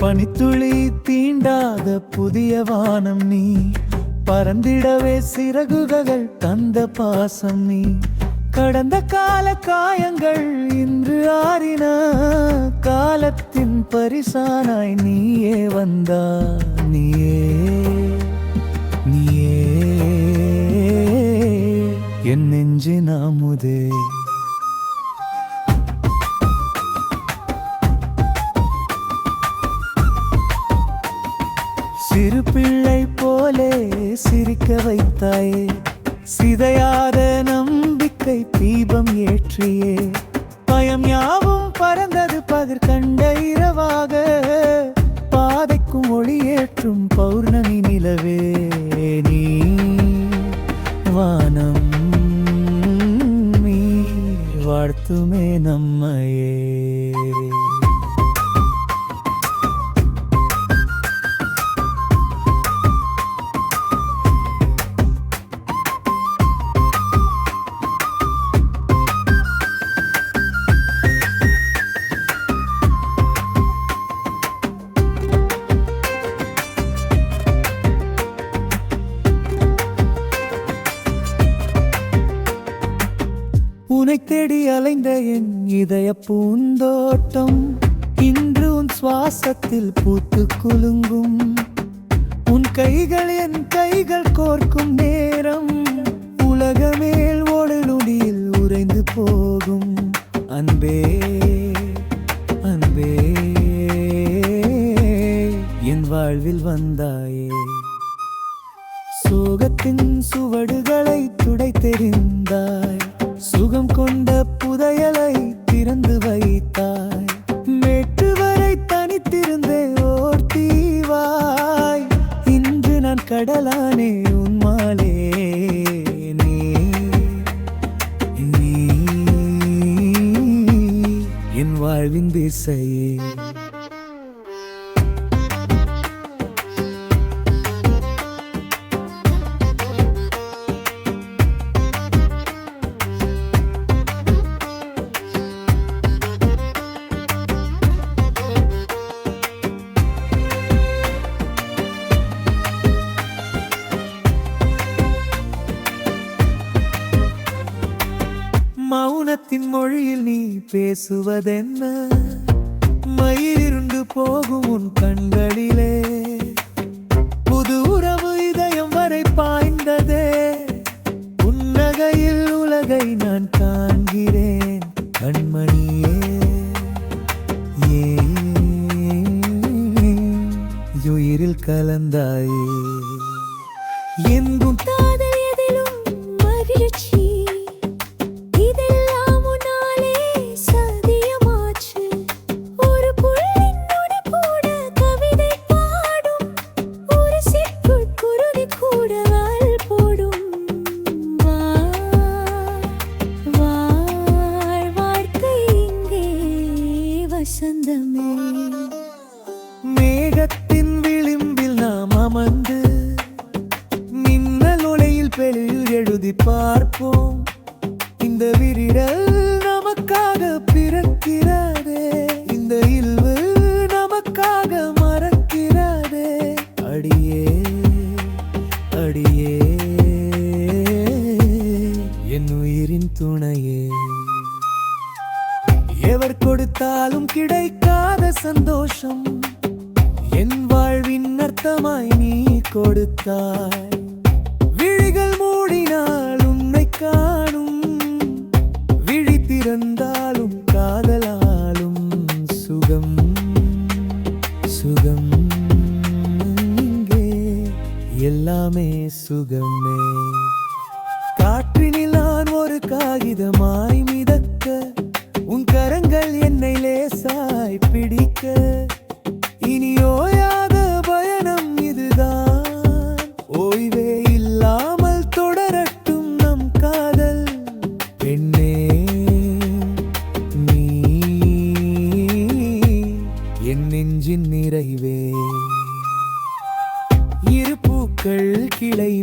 பனித்துளி தீண்டாத புதிய வானம் நீ. பறந்திடவே சிறகுகள் தந்த பாசம் நீ. கடந்த கால காயங்கள் இன்று ஆறின. காலத்தின் பரிசானாய் நீயே வந்தா நீயே சிறு பிள்ளை போலே சிரிக்க வைத்தாயே சிதையாத நம்பிக்கை தீபம் ஏற்றியே. பயம் யாவும் பறந்தது பகிர் கண்ட இரவாக பாதைக்கும் ஒளியேற்றும் பௌர்ணமி நிலவே நீ. வானம் நீ வாழ்த்துமே நம்மையே. உனை தேடி அலைந்த என் இதய பூந்தோட்டம் இன்று உன் சுவாசத்தில் பூத்து குலுங்கும். உன் கைகள் என் கைகள் கோர்க்கும் நேரம். உலகமேல் ஒரு நொடியில் உறைந்து போகும். அன்பே அன்பே என் வாழ்வில் வந்தாயே. சோகத்தின் சுவடுகளை துடை தெரிந்தாய் சுகம் கொண்ட புதையலை திறந்து வைத்தாய். மேட்டு வரை தனித்திருந்தே ஓர் தீவாய். இன்று நான் கடலானே உன்மாலே நீ நீ. என் வாழ்வின் திசையே வானத்தின் மொழியில் நீ பேசுவதென்ன மயிலிருந்து போகும் உன் கண்களிலே புது உறவு இதயம் வரை பாய்ந்ததே உன்னகையில் உலகை நான் காண்கிறேன் கண்மணியே ஏன் உயிரில் கலந்தாயே எங்கும் வசந்தமே. மேகத்தின் விளிம்பில் நாம் அமர்ந்து மின்னல் ஒளியில் பெரியில் எழுதி பார்ப்போம். இந்த விரிடல் கொடுத்தாலும் கிடைக்காத சந்தோஷம். என் வாழ்வின் அர்த்தமாய் நீ கொடுத்தாய். விழிகள் மூடினால் உன்னை காணும். விழி திறந்தாலும் காதலாலும் சுகம். சுகம் இங்கே எல்லாமே சுகமே. காற்றினில் நான் ஒரு காகிதமாய் மிதக்க என்னை லேசாய் பிடிக்க. இனி ஓயாத பயணம் இதுதான். ஓய்வே இல்லாமல் தொடரட்டும் நம் காதல். பெண்ணே நீ என் நெஞ்சின் நிறைவே. இரு பூக்கள் கிளை